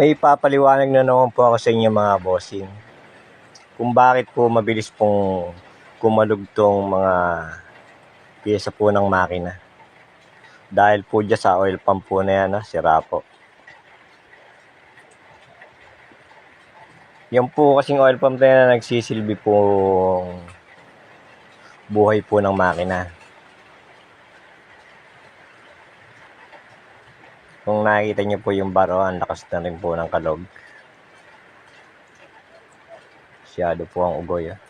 May ipapaliwanag na naman po ako sa inyo mga bossing. Kung bakit po mabilis pong kumalog tong mga pyesa po ng makina. Dahil po dyan sa oil pump po na yan, ah, sira po. Yan po kasing oil pump na yan na nagsisilbi po buhay po ng makina. Kung nakikita niyo po yung baro, ang lakas na rin po ng kalog. Masyado po ang ugoy. Ah.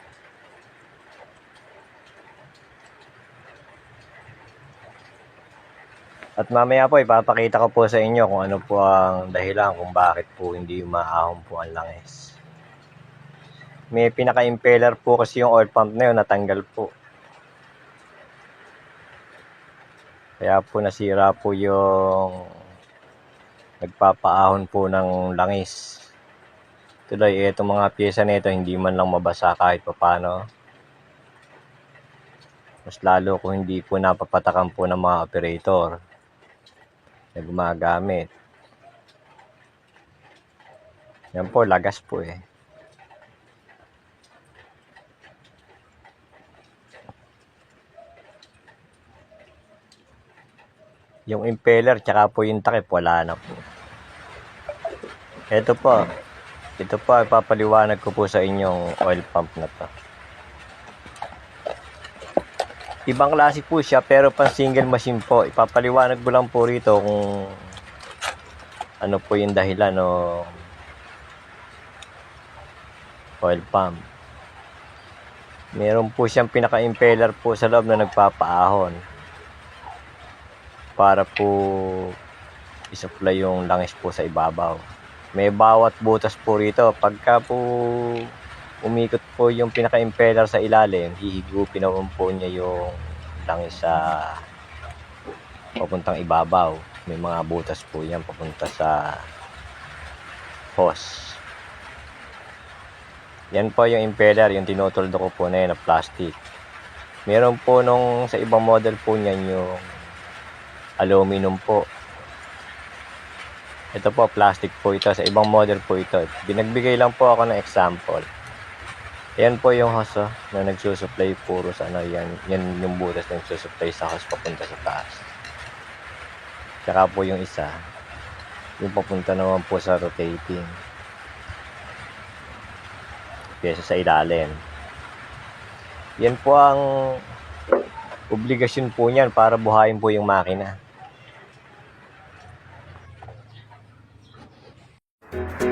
At mamaya po, ipapakita ko po sa inyo kung ano po ang dahilan kung bakit po hindi maahon po ang langis. May pinaka-impeller po kasi yung oil pump na yun, natanggal po. Kaya po nasira po yung nagpapaahon po ng langis. Tuloy, itong mga pyesa nito hindi man lang mabasa kahit papano. Mas lalo kung hindi po napapatakan po ng mga operator na gumagamit. Yan po, lagas po eh. Yung impeller, tsaka po yung takip, wala na po. Ito po. Ito po, ipapaliwanag ko po sa inyong oil pump na to. Ibang klase po siya, pero pang single machine po. Ipapaliwanag ko lang po rito kung ano po yung dahilan o oil pump. Meron po siyang pinaka-impeller po sa loob na nagpapaahon para po isupply yung langis po sa ibabaw. May bawat butas po rito. Pagka po umikot po yung pinaka-impeller sa ilalim, hihigupin naman po niya yung langis sa papuntang ibabaw. May mga butas po yan papunta sa hose. Yan po yung impeller, yung tinutuldo ko po na yun na plastic. Meron po nung sa ibang model po niyan yung aluminum po. Ito po, plastic po ito. Sa ibang model po ito. Binagbigay lang po ako ng example. Yan po yung hose oh, na nagsusupply puro sa ano. Yan, yan yung butas na nagsusupply sa hose papunta sa taas. Tsaka po yung isa. Yung papunta naman po sa rotating. Pyesa sa ilalim. Yan po ang obligasyon po niyan para buhayin po yung makina. Thank you.